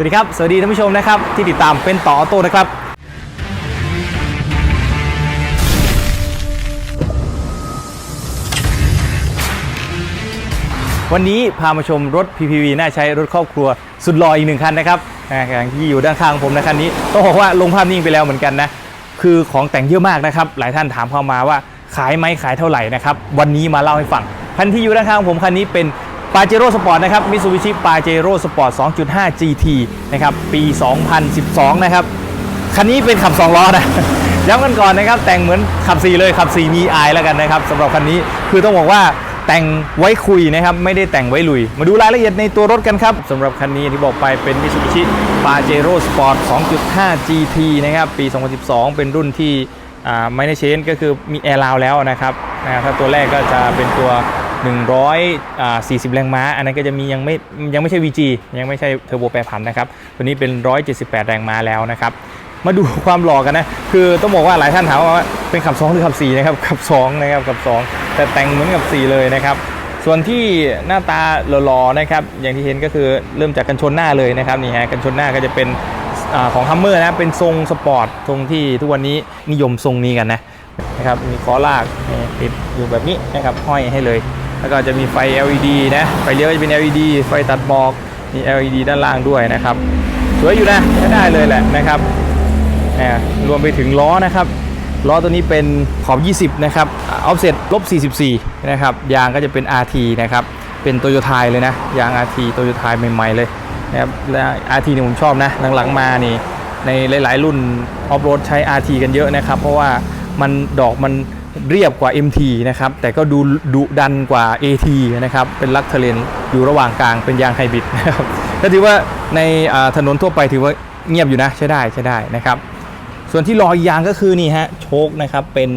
สวัสดีครับ สวัสดีท่านผู้ชมนะครับ ที่ติดตามเป็นต่อออโต้นะครับ วันนี้พามาชมรถ PPV น่าใช้รถครอบครัวสุดหล่ออีกหนึ่งคันนะครับอ่าอย่างที่อยู่ด้านข้างผมนะคันนี้ต้องบอกว่าลงภาพนิ่งไปแล้วเหมือนกันนะคือของแต่งเยอะมากนะครับ หลายท่านถามเข้ามาว่าขายไหมขายเท่าไหร่นะครับ วันนี้มาเล่าให้ฟังคันที่อยู่ด้านข้างผมคันนี้เป็น p a j e r o Sport นะครับ Mitsubishi Pajero Sport 2.5 GT นะครับ ปี 2012 นะครับ คันนี้เป็นขับ 2 ล้อนะ ย้ำกันก่อนนะครับ แต่งเหมือนขับ 4 เลย ขับ 4 มีไอแล้วกันนะครับสำหรับคันนี้ คือต้องบอกว่าแต่งไว้คุยนะครับ ไม่ได้แต่งไว้ลุย มาดูรายละเอียดในตัวรถกันครับสำหรับคันนี้ที่บอกไปเป็น Mitsubishi Pajero Sport 2.5 GT นะครับ ปี 2012 เป็นรุ่นที่ไม่ได้เชนก็คือมีแอร์ราวแล้วนะครับนะครับถ้าตัวแรกก็จะเป็นตัว 140 แรงม้า อันนั้นก็จะมียังไม่ยังไม่ใช่ VG ยังไม่ใช่เทอร์โบแปรผันนะครับ ตัวนี้เป็น 178 แรงม้าแล้วนะครับ มาดูความหล่อกันนะ คือต้องบอกว่าหลายท่านถามว่าเป็นขับ 2 หรือขับ 4 นะครับ ขับ 2 นะครับ ขับ 2 แต่แต่งเหมือนกับ 4 เลยนะครับ ส่วนที่หน้าตาหล่อๆนะครับ อย่างที่เห็นก็คือเริ่มจากกันชนหน้าเลยนะครับนี่ฮะ กันชนหน้าก็จะเป็นอของฮัมเมอร์นะ เป็นทรงสปอร์ต ทรงที่ทุกวันนี้นิยมทรงนี้กันนะนะครับ มีคอลากติดอยู่แบบนี้นะครับ ห้อยให้เลย แล้วก็จะมีไฟ LED นะ ไฟเลี้ยวก็จะเป็น LED ไฟตัดหมอก มี LED ด้านล่างด้วยนะครับ สวยอยู่นะใช้ได้เลยแหละนะครับอ่ารวมไปถึงล้อนะครับ ล้อตัวนี้เป็นขอบ 20 นะครับ ออฟเซ็ตลบ 44 นะครับ ยางก็จะเป็น RT นะครับ เป็นโตโยต้าเลยนะ ยาง RT โตโยต้าใหม่ๆเลยนะครับและ RT นี่ผมชอบนะ หลังๆมานี่ ในหลาย ๆ รุ่นออฟโรดใช้ RT กันเยอะนะครับ เพราะว่ามันดอกมัน เรียบกว่า MT นะครับ แต่ก็ดูดุดันกว่า AT นะครับ เป็นลักเทเลนอยู่ระหว่างกลางเป็นยางไฮบริดนะครับก็ถือว่าในถนนทั่วไปถือว่าเงียบอยู่นะ ใช้ได้ใช้ได้นะครับ ส่วนที่รอยยางก็คือนี่ฮะโชคนะครับ เป็น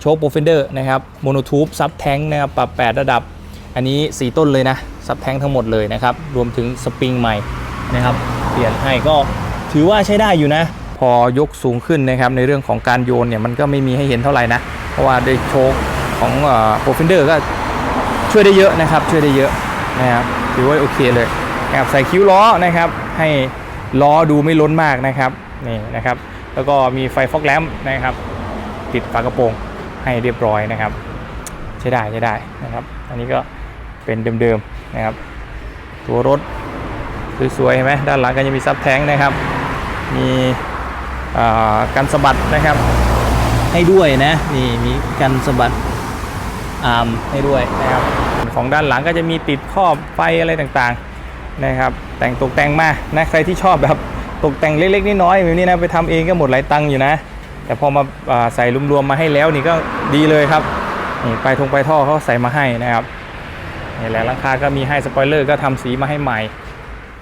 โชคโปรเฟนเดอร์นะครับโมโนทูบซับแทงนะครับปรับ 8 ระดับ อันนี้ 4 ต้นเลยนะ ซับแทงทั้งหมดเลยนะครับ รวมถึงสปริงใหม่นะครับ เปลี่ยนให้ก็ถือว่าใช้ได้อยู่นะ พอยกสูงขึ้นนะครับในเรื่องของการโยนเนี่ยมันก็ไม่มีให้เห็นเท่าไหร่นะ ราะว่าได้โชคของโปรเฟนเดอร์ก็ช่วยได้เยอะนะครับ ช่วยได้เยอะนะครับถือว่าโอเคเลยนะครับใส่คิ้วล้อนะครับ ให้ล้อดูไม่ล้นมากนะครับนี่นะครับ แล้วก็มีไฟฟอกแลมนะครับ ติดฝากระโปรงให้เรียบร้อยนะครับ ใช้ได้ใช้ได้นะครับ อันนี้ก็เป็นเดิมๆนะครับ ตัวรถสวยๆเห็นไหมด้านหลังก็จะมีซับแท้งนะครับ มีอ่ากันสะบัดนะครับ ให้ด้วยนะนี่มีกันสะบัดอาร์มให้ด้วยนะครับของด้านหลังก็จะมีติดครอบไฟอะไรต่างๆนะครับ แต่งตกแต่งมานะใครที่ชอบแบบตกแต่งเล็กๆน้อยๆแบบนี้นะไปทำเองก็หมดหลายตังค์อยู่นะ แต่พอมาอ่าใส่รวมๆมาให้แล้วนี่ก็ดีเลยครับนี่ปลายทงปลายท่อเขาใส่มาให้นะครับนี่แหละราคาก็มีให้สปอยเลอร์ก็ทำสีมาให้ใหม่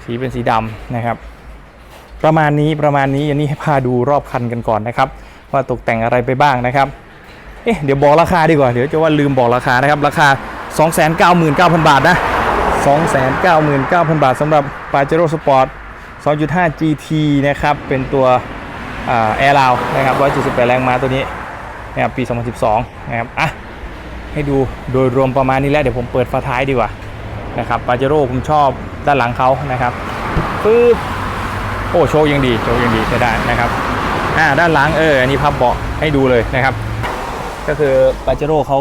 สีเป็นสีดำนะครับ ประมาณนี้ประมาณนี้อันนี้ให้พาดูรอบคันกันก่อนนะครับ ว่าตกแต่งอะไรไปบ้างนะครับเอ๊ะเดี๋ยวบอกราคาดีกว่าเดี๋ยวจะว่าลืมบอกราคานะครับราคา 299,000 บาทนะ 299,000 บาทสำหรับ Pajero Sport 2.5 GT นะครับเป็นตัวแอร์ราวนะครับ178แรงม้าตัวนี้นะครับปี 2012 นะครับอะให้ดูโดยรวมประมาณนี้แล้วเดี๋ยวผมเปิดฝาท้ายดีกว่านะครับ Pajero ผมชอบด้านหลังเขานะครับปึ๊บโอ้โชว์ยังดีโชว์ยังดีใช้ได้นะครับ อ่าด้านหลังเอออันนี้พับเบาะให้ดูเลยนะครับ ก็คือปาเจโร่เขา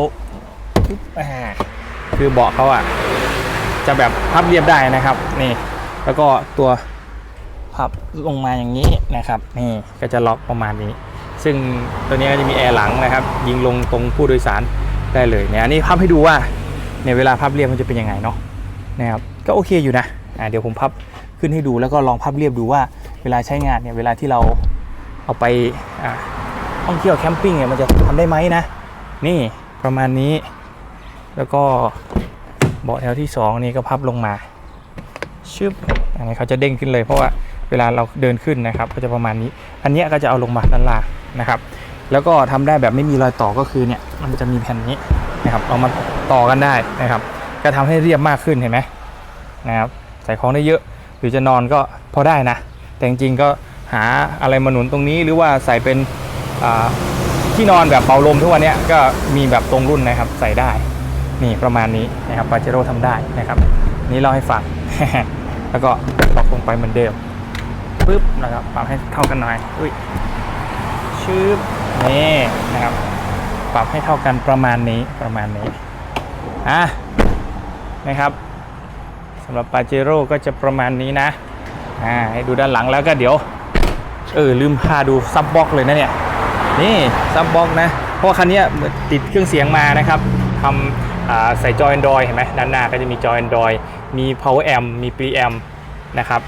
อ่าคือเบาะเขาอะ จะแบบพับเรียบได้นะครับนี่ แล้วก็ตัวพับลงมาอย่างนี้นะครับ นี่ก็จะล็อกประมาณนี้ ซึ่งตัวนี้ก็จะมีแอร์หลังนะครับ ยิงลงตรงผู้โดยสารได้เลยเนี่ยอันนี้พับให้ดูว่าเนี่ยเวลาพับเรียบมันจะเป็นยังไงเนาะนะครับก็โอเคอยู่นะอ่าเดี๋ยวผมพับขึ้นให้ดูแล้วก็ลองพับเรียบดูว่าเวลาใช้งานเนี่ยเวลาที่เรา เอาไปอ่าท่องเที่ยวแคมปิ้งเนี่ยมันจะทำได้ไหมนะ นี่ประมาณนี้ แล้วก็เบาะแถวที่สองนี่ก็พับลงมาชึบอันนี้เขาจะเด้งขึ้นเลยเพราะว่าเวลาเราเดินขึ้นนะครับ ก็จะประมาณนี้ อันเนี้ยก็จะเอาลงมาด้านล่างนะครับ แล้วก็ทำได้แบบไม่มีรอยต่อก็คือเนี่ยมันจะมีแผ่นนี้นะครับเอามาต่อกันได้นะครับ ก็ทำให้เรียบมากขึ้นเห็นไหมนะครับใส่ของได้เยอะ หรือจะนอนก็พอได้นะ แต่จริงๆก็ หาอะไรมาหนุนตรงนี้หรือว่าใส่เป็นที่นอนแบบเป่าลมทุกวันเนี้ยก็มีแบบตรงรุ่นนะครับใส่ได้ นี่ประมาณนี้นะครับปาเจโร่ทำได้นะครับ นี่เล่าให้ฟัง แล้วก็ล็อกลงไปเหมือนเดิมปึ๊บแล้วก็ปรับให้เท่ากันหน่อยอุ้ยชืบนี่นะครับ ปรับให้เท่ากันประมาณนี้ประมาณนี้อะนะครับสำหรับปาเจโร่ก็จะประมาณนี้นะอ่าให้ดูด้านหลังแล้วก็เดี๋ยว เออลืมพาดูซับบ็อกเลยนะเนี่ยนี่ซับบ็อกนะเพราะว่าคันนี้ติดเครื่องเสียงมานะครับทำใส่จอ Android เห็นไหมด้านหน้าก็จะมีจอ Android มี power amp มี preamp นะครับ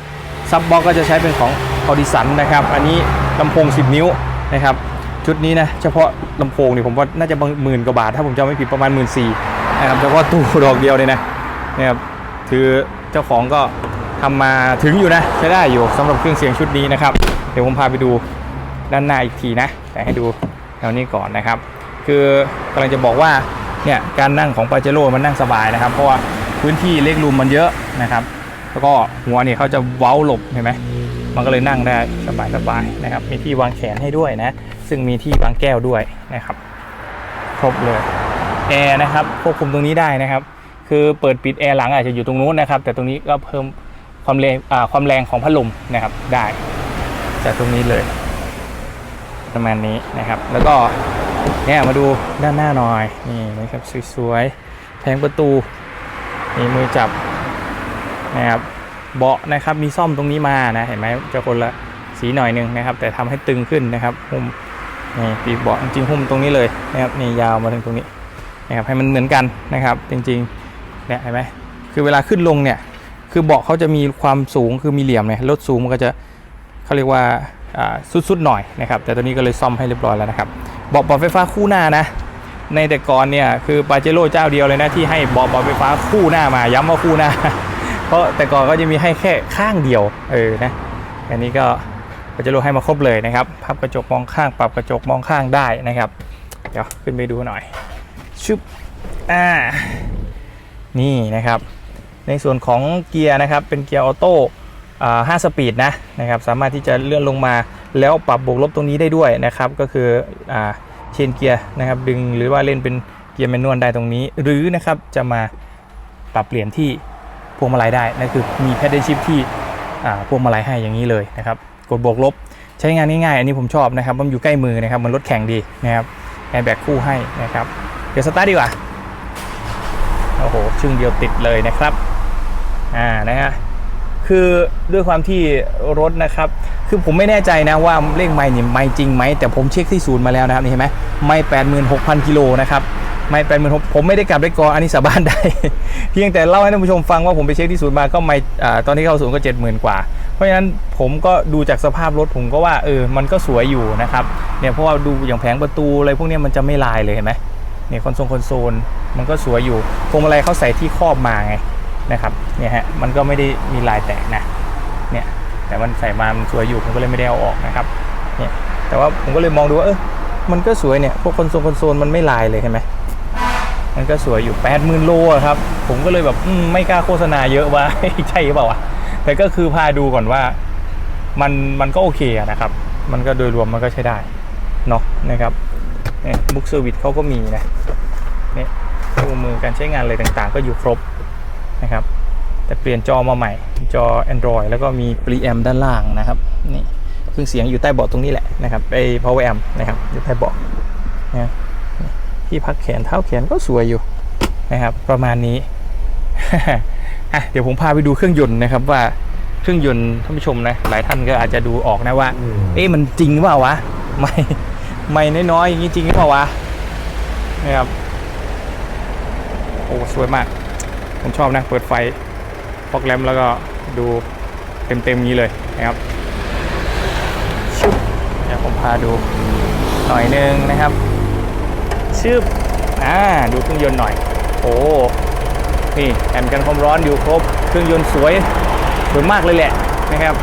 ซับบ็อกก็จะใช้เป็นของ Audison นะครับ อันนี้ลำโพง 10 นิ้วนะครับ ชุดนี้นะ เฉพาะลำโพงนี่ผมว่าน่าจะหมื่นกว่าบาท ถ้าผมจำไม่ผิดประมาณ1 4ื่นนะครับเฉพาะตู้ดอกเดียวเลยนะนะครับคือเจ้าของก็ทำมาถึงอยู่นะใช้ได้อยู่สำหรับเครื่องเสียงชุดนี้นะครับ ดี๋ยวผมพาไปดูด้านหน้าอีกทีนะแต่ให้ดูแถวนี้ก่อนนะครับ คือกำลังจะบอกว่าเนี่ยการนั่งของปาเจโร่มันนั่งสบายนะครับ เพราะว่าพื้นที่เล็กรูมมันเยอะนะครับ แล้วก็หัวเนี่ยเขาจะเว้าหลบเห็นไหมมันก็เลยนั่งได้สบายสบายๆนะครับ มีที่วางแขนให้ด้วยนะ ซึ่งมีที่วางแก้วด้วยนะครับ ครบเลยแอร์นะครับควบคุมตรงนี้ได้นะครับ คือเปิดปิดแอร์หลังอาจจะอยู่ตรงนู้นนะครับ แต่ตรงนี้ก็เพิ่มความแรงความแรงของพัดลมนะครับได้ จากตรงนี้เลยประมาณนี้นะครับ แล้วก็เนี่ยมาดูด้านหน้าหน่อยนี่นะครับสวยๆแผงประตูมีมือจับนะครับเบาะนะครับมีซ่อมตรงนี้มานะเห็นไหมจะคนละสีหน่อยนึงนะครับ แต่ทำให้ตึงขึ้นนะครับหุ้มนี่ปีกเบาะจริงๆหุ้มตรงนี้เลยนะครับนี่ยาวมาถึงตรงนี้นะครับให้มันเหมือนกันนะครับ จริงๆเนี่ยเห็นไหมคือเวลาขึ้นลงเนี่ยคือเบาะเขาจะมีความสูงคือมีเหลี่ยมเนี่ยรถสูงมันก็จะ เขาเรียกว่าสุดๆหน่อยนะครับ แต่ตัวนี้ก็เลยซ่อมให้เรียบร้อยแล้วนะครับเบาะเบาะไฟฟ้าคู่หน้านะ ในแต่ก่อนเนี่ยคือปาเจโร่เจ้าเดียวเลยนะที่ให้เบาะเบาะไฟฟ้าคู่หน้ามา ย้ำว่าคู่หน้า เพราะแต่ก่อนก็จะมีให้แค่ข้างเดียวเออนะอันนี้ก็ปาเจโร่ให้มาครบเลยนะครับพับกระจกมองข้างปรับกระจกมองข้างได้นะครับเดี๋ยวขึ้นไปดูหน่อยชึบอ่านี่นะครับ ในส่วนของเกียร์นะครับเป็นเกียร์ออโต้ 5สปีดนะนะครับสามารถที่จะเลื่อนลงมาแล้วปรับบวกลบตรงนี้ได้ด้วยนะครับก็คืออเชนเกียร์นะครับดึงหรือว่าเล่นเป็นเกียร์แมนนวลได้ตรงนี้ หรือนะครับจะมาปรับเปลี่ยนที่พวงมาลัยได้นั่นคือมีแพดเดิลชิพที่พวงมาลัยให้อย่างนี้เลยนะครับกดบวกลบใช้งานง่ายๆ อันนี้ผมชอบนะครับมันอยู่ใกล้มือนะครับมันรถแข่งดีนะครับแอร์แบ็กคู่ให้นะครับเดี๋ยวสตาร์ทดีกว่าโอ้โหชึ่งเดียวติดเลยนะครับอ่านะฮะ คือด้วยความที่รถนะครับ คือผมไม่แน่ใจนะว่าเลขไม้นี่ไม้จริงไหม แต่ผมเช็คที่ศูนย์มาแล้วนะครับนี่เห็นไหมไม้แปดหมื่นหกพันกิโลนะครับไม้แปดหมื่นหกผมไม่ได้กลับได้กออันนี้สาบานได้ เพียงแต่เล่าให้ท่านผู้ชมฟังว่าผมไปเช็คที่ศูนย์มาก็ไม่ตอนที่เข้าศูนย์ก็เจ็ดหมื่นกว่า เพราะฉะนั้นผมก็ดูจากสภาพรถผมก็ว่าเออมันก็สวยอยู่นะครับเนี่ยเพราะว่าดูอย่างแผงประตูอะไรพวกนี้มันจะไม่ลายเลยเห็นไหมเนี่ยคอนโซลคอนโซลมันก็สวยอยู่พวงมาลัยเขาใส่ที่ครอบมาไง นะครับเนี่ยฮะมันก็ไม่ได้มีลายแตกนะเนี่ยแต่มันใส่มามันสวยอยู่ผมก็เลยไม่ได้เอาออกนะครับเนี่ยแต่ว่าผมก็เลยมองดูว่าเออมันก็สวยเนี่ยพวกคนโซลคนโซลมันไม่ลายเลยเห็นไหมมันก็สวยอยู่8 0,000โลครับผมก็เลยแบบอืมไม่กล้าโฆษณาเยอะว่าใช่หรือเปล่าวะแต่ก็คือพาดูก่อนว่ามันมันก็โอเคนะครับ มันก็โดยรวมมันก็ใช้ได้เนาะนะครับเนี่ยบุ๊กเซอร์วิสเขาก็มีนะเนี่ยคู่มือการใช้งานอะไรต่างๆ ก็อยู่ครบ นะครับ แต่เปลี่ยนจอมาใหม่ จอ Android แล้วก็มี preamp ด้านล่างนะครับนี่เครื่องเสียงอยู่ใต้เบาะตรงนี้แหละนะครับไอ้ power amp นะครับอยู่ใต้เบาะนะนี่ที่พักแขนเท้าแขนก็สวยอยู่นะครับ ประมาณนี้อะเดี๋ยวผมพาไปดูเครื่องยนต์นะครับว่าเครื่องยนต์ท่านผู้ชมนะหลายท่านก็อาจจะดูออกนะว่า เอ๊ะมันจริงหรือเปล่าวะไม่ไม่น้อยๆอย่างนี้จริงหรือเปล่าวะนะครับโอ้สวยมาก ผมชอบนะ เปิดไฟฟอกแลมแล้วก็ดูเต็มๆนี้เลยนะครับชุบเดี๋ยวผมพาดูหน่อยนึงนะครับชืบอ่าดูเครื่องยนต์หน่อย โอ้นี่แผ่นกันความร้อนอยู่ครบ เครื่องยนต์สวยสวยมากเลยแหละนะครับ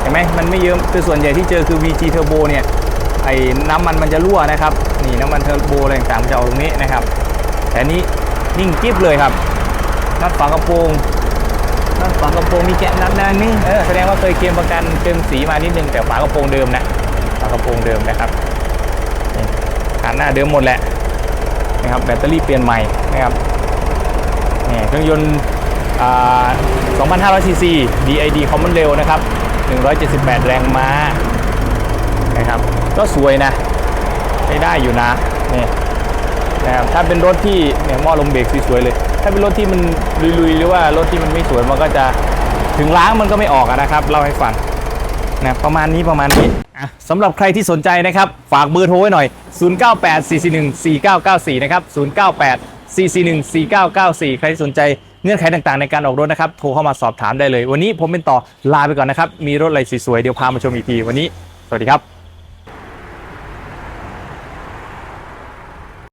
เห็นไหมมันไม่เยอะคือส่วนใหญ่ที่เจอคือ VG Turbo เนี่ยไอ้น้ำมันมันจะรั่วนะครับ นี่น้ำมันเทอร์โบอะไรต่างๆมันจะออกตรงนี้นะครับ แต่อันนี้นิ่งกิ๊บเลยครับ น็อตฝากระโปรงน็อตฝากระโปรงมีแกะนัดนนี่เออแสดงว่าเคยเคลมประกันเติมสีมานิดนึงแต่ฝากระโปรงเดิมนะฝากระโปรงเดิมนะครับนี่ขาหน้าเดิมหมดแหละนะครับแบตเตอรี่เปลี่ยนใหม่นะครับนี่เครื่องยนต์2,500ซีซี DID Common Rail นะครับ 178 แรงม้านะครับ ก็สวยนะใช้ได้อยู่นะนี่นะครับถ้าเป็นรถที่เนี่ยหม้อลมเบรกสวยๆเลย ถ้าเป็นรถที่มันลุยๆ หรือว่ารถที่มันไม่สวยมันก็จะถึงล้างมันก็ไม่ออกนะครับเล่าให้ฟังนะประมาณนี้ประมาณนี้สำหรับใครที่สนใจนะครับ ฝากเบอร์โทรไว้หน่อย 0984414994 นะครับ 0984414994 ใครที่สนใจเงื่อนไขต่างๆในการออกรถนะครับ โทรเข้ามาสอบถามได้เลย วันนี้ผมเป็นต่อลาไปก่อนนะครับ มีรถอะไรสวยๆ เดี๋ยวพามาชมอีกที วันนี้ สวัสดีครับ